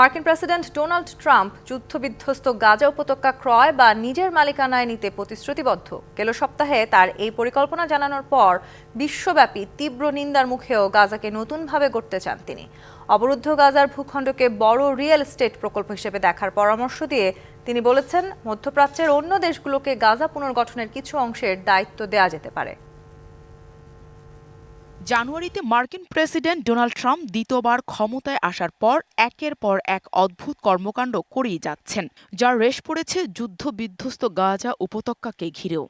মার্কিন president Donald Trump যুদ্ধবিধ্বস্ত গাজা উপত্যকা ক্রয় বা নিজের মালিকানায় নিতে প্রতিশ্রুতিবদ্ধ। গেল সপ্তাহে তার এই পরিকল্পনা জানানোর পর বিশ্বব্যাপী তীব্র নিন্দার মুখেও গাজাকে নতুনভাবে গড়তে চান তিনি। অবরুদ্ধ গাজার ভূখণ্ডকে বড় রিয়েল এস্টেট প্রকল্প হিসেবে দেখার পরামর্শ দিয়ে তিনি বলেছেন, মধ্যপ্রাচ্যের অন্য দেশগুলোকে গাজা পুনর্গঠনের কিছু অংশের দায়িত্ব দেওয়া যেতে পারে। জানুয়ারিতে মার্কিন প্রেসিডেন্ট ডোনাল্ড ট্রাম্প দ্বিতীয়বার ক্ষমতায় আসার পর একের পর এক অদ্ভুত কর্মকাণ্ড করেই যাচ্ছেন, যার রেশ পড়েছে যুদ্ধ বিধ্বস্ত গাজা উপত্যকাকে ঘিরেও।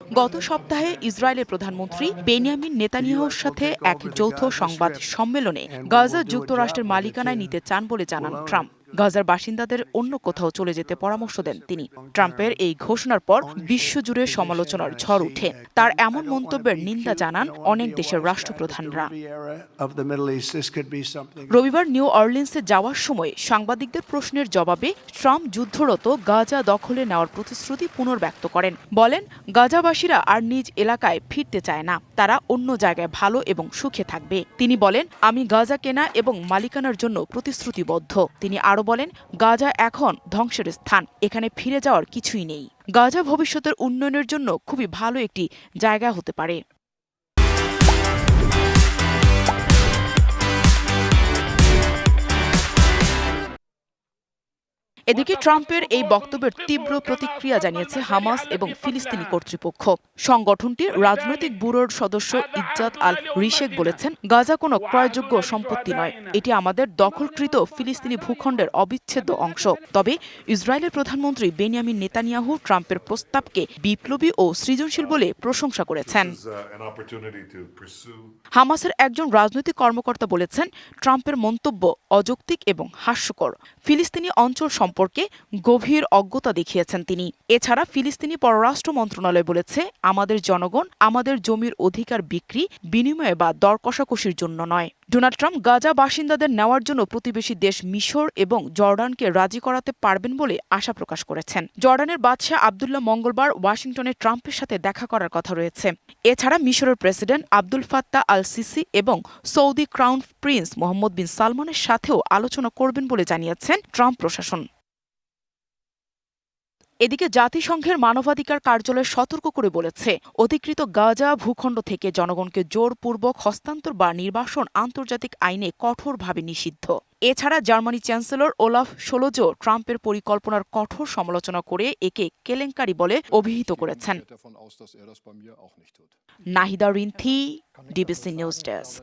গত সপ্তাহে ইসরায়েলের প্রধানমন্ত্রী বেনিয়ামিন নেতানিয়াহুর সাথে এক যৌথ সংবাদ সম্মেলনে গাজা যুক্তরাষ্ট্রের মালিকানায় নিতে চান বলে জানান ট্রাম্প। গাজার বাসিন্দাদের অন্য কোথাও চলে যেতে পরামর্শ দেন তিনি। ট্রাম্পের এই ঘোষণার পর বিশ্বজুড়ে সমালোচনার ঝড় উঠে। তার এমন মন্তব্যের নিন্দা জানান অনেক দেশের রাষ্ট্রপ্রধানরা। রবিবার নিউ অর্লিন্সে যাওয়ার সময় সাংবাদিকদের প্রশ্নের জবাবে ট্রাম্প যুদ্ধরত গাজা দখলে নেওয়ার প্রতিশ্রুতি পুনর্ব্যক্ত করেন। বলেন, গাজাবাসীরা আর নিজ এলাকায় ফিরতে চায় না। তারা অন্য জায়গায় ভালো এবং সুখে থাকবে। তিনি বলেন, আমি গাজা কেনা এবং মালিকানার জন্য প্রতিশ্রুতিবদ্ধ। তিনি আরও বলেন, গাজা এখন ধ্বংসের স্থান, এখানে ফিরে যাওয়ার কিছুই নেই। গাজা ভবিষ্যতের উন্নয়নের জন্য খুবই ভালো একটি জায়গা হতে পারে। এদিকে ট্রাম্পের এই বক্তব্যের তীব্র প্রতিক্রিয়া জানিয়েছে হামাস এবং ফিলিস্তিনি কর্তৃপক্ষ। সংগঠনটির রাজনৈতিক ব্যুরোর সদস্য ইজ্জাত আল রিশেক বলেছেন গাজা কোনো ক্রয়যোগ্য সম্পত্তি নয়। এটি আমাদের দখলকৃত ফিলিস্তিনি ভূখণ্ডের অবিচ্ছেদ্য অংশ। তবে ইসরায়েলের প্রধানমন্ত্রী বেনিয়ামিন নেতানিয়াহু ট্রাম্পের প্রস্তাবকে বিপ্লবী ও সৃজনশীল বলে প্রশংসা করেছেন। হামাসের একজন রাজনৈতিক কর্মকর্তা বলেছেন ট্রাম্পের মন্তব্য অযৌক্তিক এবং হাস্যকর। ফিলিস্তিনি অঞ্চল সম্পর্কে গভীর অজ্ঞতা দেখিয়েছেন তিনি। এছাড়া ফিলিস্তিনি পররাষ্ট্র মন্ত্রণালয় বলেছে, আমাদের জনগণ আমাদের জমির অধিকার বিক্রি, বিনিময়ে বা দর কষাকষির জন্য নয়। ডোনাল্ড ট্রাম্প গাজা বাসিন্দাদের নেওয়ার জন্য প্রতিবেশী দেশ মিশর এবং জর্ডানকে রাজি করাতে পারবেন বলে আশা প্রকাশ করেছেন। জর্ডানের বাদশাহ আবদুল্লাহ মঙ্গলবার ওয়াশিংটনে ট্রাম্পের সাথে দেখা করার কথা রয়েছে। এছাড়া মিশরের president Abdul Fattah al Sisi এবং Saudi crown prince Mohammed bin সালমানের সাথেও আলোচনা করবেন বলে জানিয়েছেন ট্রাম্প প্রশাসন। এদিকে জাতিসংঘের মানবাধিকার কার্যালয় সতর্ক করে বলেছে, অধিকৃত গাজা ভূখণ্ড থেকে জনগণকে জোরপূর্বক হস্তান্তর বা নির্বাসন আন্তর্জাতিক আইনে কঠোরভাবে নিষিদ্ধ। এছাড়া জার্মানি চ্যান্সেলর ওলাফ সোলোজো ট্রাম্পের পরিকল্পনার কঠোর সমালোচনা করে একে কেলেঙ্কারি বলে অভিহিত করেছেন। Nahida Rinthi, DBC news desk.